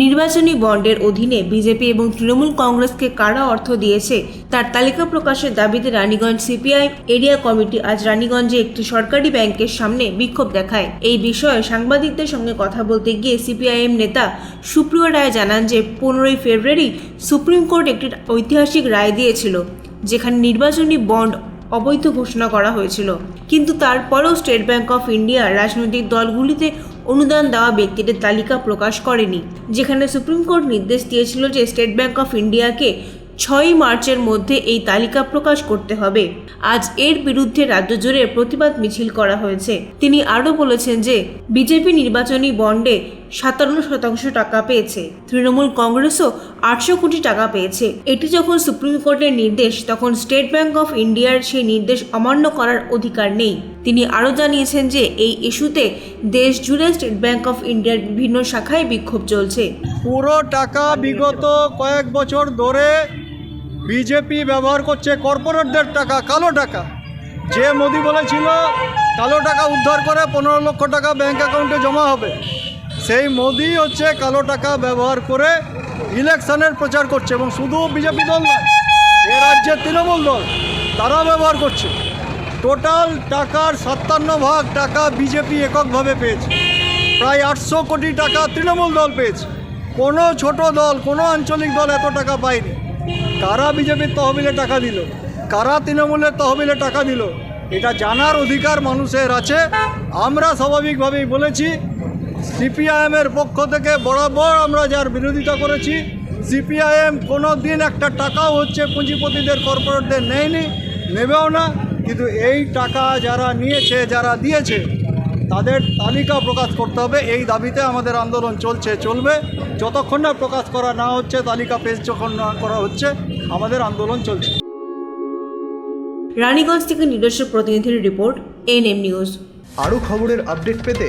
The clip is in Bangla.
নির্বাচনী বন্ডের অধীনে বিজেপি এবং তৃণমূল কংগ্রেসকে কারা অর্থ দিয়েছে। তার তালিকা প্রকাশের দাবিতে রানীগঞ্জ সিপিআই এরিয়া কমিটি আজ রানীগঞ্জে একটি সরকারি ব্যাংকের সামনে বিক্ষোভ দেখায়। এই বিষয়ে সাংবাদিকদের সঙ্গে কথা বলতে গিয়ে সিপিআইএম নেতা সুপ্রিয় রায় জানান যে, পনেরোই ফেব্রুয়ারি সুপ্রিম কোর্ট একটি ঐতিহাসিক রায় দিয়েছিল, যেখানে নির্বাচনী বন্ড অবৈধ ঘোষণা করা হয়েছিল। কিন্তু তারপরেও স্টেট ব্যাংক অফ ইন্ডিয়া রাজনৈতিক দলগুলিতে অনুদান দেওয়া ব্যক্তিদের তালিকা প্রকাশ করেনি। যেখানে সুপ্রিম কোর্ট নির্দেশ দিয়েছিল যে স্টেট ব্যাংক অফ ইন্ডিয়াকে ছয়ই মার্চের মধ্যে এই তালিকা প্রকাশ করতে হবে। আজ এর বিরুদ্ধে রাজ্য জুড়ে প্রতিবাদ মিছিল করা হয়েছে। তিনি আরও বলেছেন যে, বিজেপি নির্বাচনী বন্ডে সাতান্ন শতাংশ টাকা পেয়েছে। তৃণমূল কংগ্রেসও আটশো কোটি টাকা পেয়েছে। এটি যখন সুপ্রিম কোর্টের নির্দেশ, তখন স্টেট ব্যাংক অফ ইন্ডিয়ার সেই নির্দেশ অমান্য করার অধিকার নেই। তিনি আরও জানিয়েছেন যে, এই ইস্যুতে দেশ জুড়ে স্টেট ব্যাংক অফ ইন্ডিয়ার বিভিন্ন শাখায় বিক্ষোভ চলছে। পুরো টাকা বিগত কয়েক বছর ধরে বিজেপি ব্যবহার করছে কর্পোরেটদের টাকা, কালো টাকা। যে মোদি বলেছিল, কালো টাকা উদ্ধার করে পনেরো লক্ষ টাকা ব্যাংক অ্যাকাউন্টে জমা হবে। সেই মোদি হচ্ছে কালো টাকা ব্যবহার করে ইলেকশনের প্রচার করছে এবং শুধু বিজেপি দল নয়, এ রাজ্যের তৃণমূল দল তারা ব্যবহার করছে। টোটাল টাকার সাতান্ন ভাগ টাকা বিজেপি এককভাবে পেয়েছে। প্রায় আটশো কোটি টাকা তৃণমূল দল পেয়েছে। কোনো ছোট দল, কোনো আঞ্চলিক দল এত টাকা পায়নি। কারা বিজেপির তহবিলে টাকা দিল? কারা তৃণমূলের তহবিলে টাকা দিল? এটা জানার অধিকার মানুষের আছে। আমরা স্বাভাবিকভাবেই বলেছি সিপিআইএমের পক্ষ থেকে বরাবর আমরা যার বিরোধিতা করেছি সিপিআইএম কোনো দিন একটা টাকাও হচ্ছে পুঁজিপতিদের কর্পোরেটদের নেয়নি নেবেও না। কিন্তু এই টাকা যারা নিয়েছে যারা দিয়েছে তাদের তালিকা প্রকাশ করতে হবে। এই দাবিতে আমাদের আন্দোলন চলছে চলবে। যতক্ষণ না প্রকাশ করা না হচ্ছে তালিকা পেশ যখন না করা হচ্ছে আমাদের আন্দোলন চলছে। রানীগঞ্জ থেকে নিজস্ব প্রতিনিধির রিপোর্ট এনএম নিউজ। আরও খবরের আপডেট পেতে